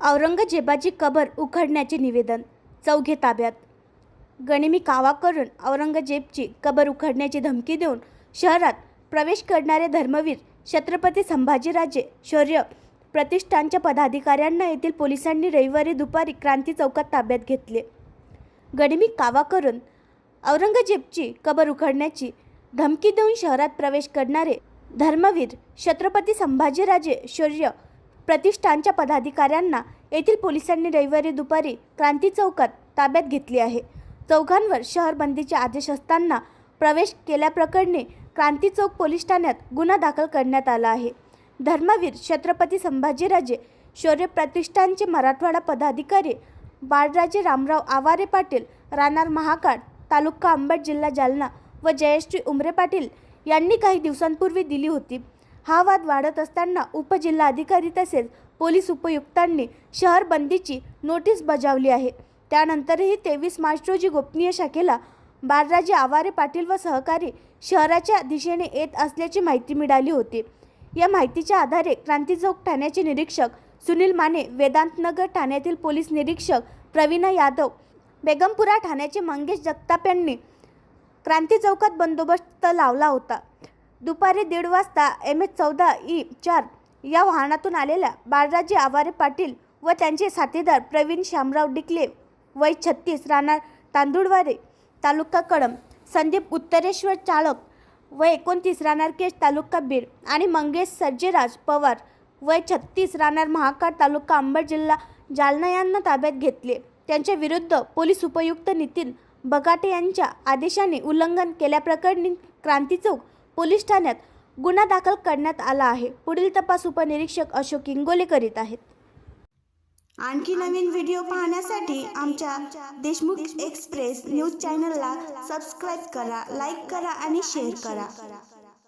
औरंगजेबाची कबर उखडण्याचे निवेदन चौघे ताब्यात. गणिमी कावा करून औरंगजेबची कबर उखडण्याची धमकी देऊन शहरात प्रवेश करणारे धर्मवीर छत्रपती संभाजीराजे शौर्य प्रतिष्ठानच्या पदाधिकाऱ्यांना येथील पोलिसांनी रविवारी दुपारी क्रांती चौकात ताब्यात घेतले. गणिमी कावा करून औरंगजेबची कबर उखडण्याची धमकी देऊन शहरात प्रवेश करणारे धर्मवीर छत्रपती संभाजीराजे शौर्य प्रतिष्ठानच्या पदाधिकाऱ्यांना येथील पोलिसांनी रविवारी दुपारी क्रांती चौकात ताब्यात घेतली आहे. चौघांवर शहर बंदीचे आदेश असताना प्रवेश केल्याप्रकरणी क्रांती चौक पोलीस ठाण्यात गुन्हा दाखल करण्यात आला आहे. धर्मवीर छत्रपती संभाजीराजे शौर्य प्रतिष्ठानचे मराठवाडा पदाधिकारी बाळराजे रामराव आवारे पाटील राणार महाकाळ तालुका अंबड जिल्हा जालना व जयश्री उमरे पाटील यांनी काही दिवसांपूर्वी दिली होती. हा वाद वाढत असताना उपजिल्हाधिकारी तसेच पोलीस उपयुक्तांनी शहर बंदीची नोटीस बजावली आहे. त्यानंतरही तेवीस मार्च रोजी गोपनीय शाखेला बाळराजे आवारे पाटील व सहकारी शहराच्या दिशेने येत असल्याची माहिती मिळाली होती. या माहितीच्या आधारे क्रांती चौक ठाण्याचे निरीक्षक सुनील माने वेदांतनगर ठाण्यातील पोलीस निरीक्षक प्रवीणा यादव बेगमपुरा ठाण्याचे मंगेश जगताप यांनी क्रांती चौकात बंदोबस्त लावला होता. दुपारी दीड वाजता एम एच चौदा ई चार या वाहनातून आलेल्या बाळराजे आवारे पाटील व त्यांचे साथीदार प्रवीण शामराव डिकले वय छत्तीस राहणार तांदुळवारे तालुका कळम संदीप उत्तरेश्वर चाळक व एकोणतीस राहणार केश तालुका बीड आणि मंगेश सर्जेराज पवार वय छत्तीस राहणार महाकाळ तालुका अंबड जिल्हा जालना यांना ताब्यात घेतले. त्यांच्या विरुद्ध पोलीस उपयुक्त नितीन बगाटे यांच्या आदेशाने उल्लंघन केल्याप्रकरणी क्रांती चौक पोलीस ठाण्यात गुन्हा दाखल करण्यात आला आहे. पुढील तपास उपनिरीक्षक अशोक इंगोले करीत आहेत. आणखी नवीन व्हिडिओ पाहण्यासाठी आमच्या देशमुख एक्सप्रेस न्यूज चॅनलला सबस्क्राईब करा लाईक करा आणि शेअर करा.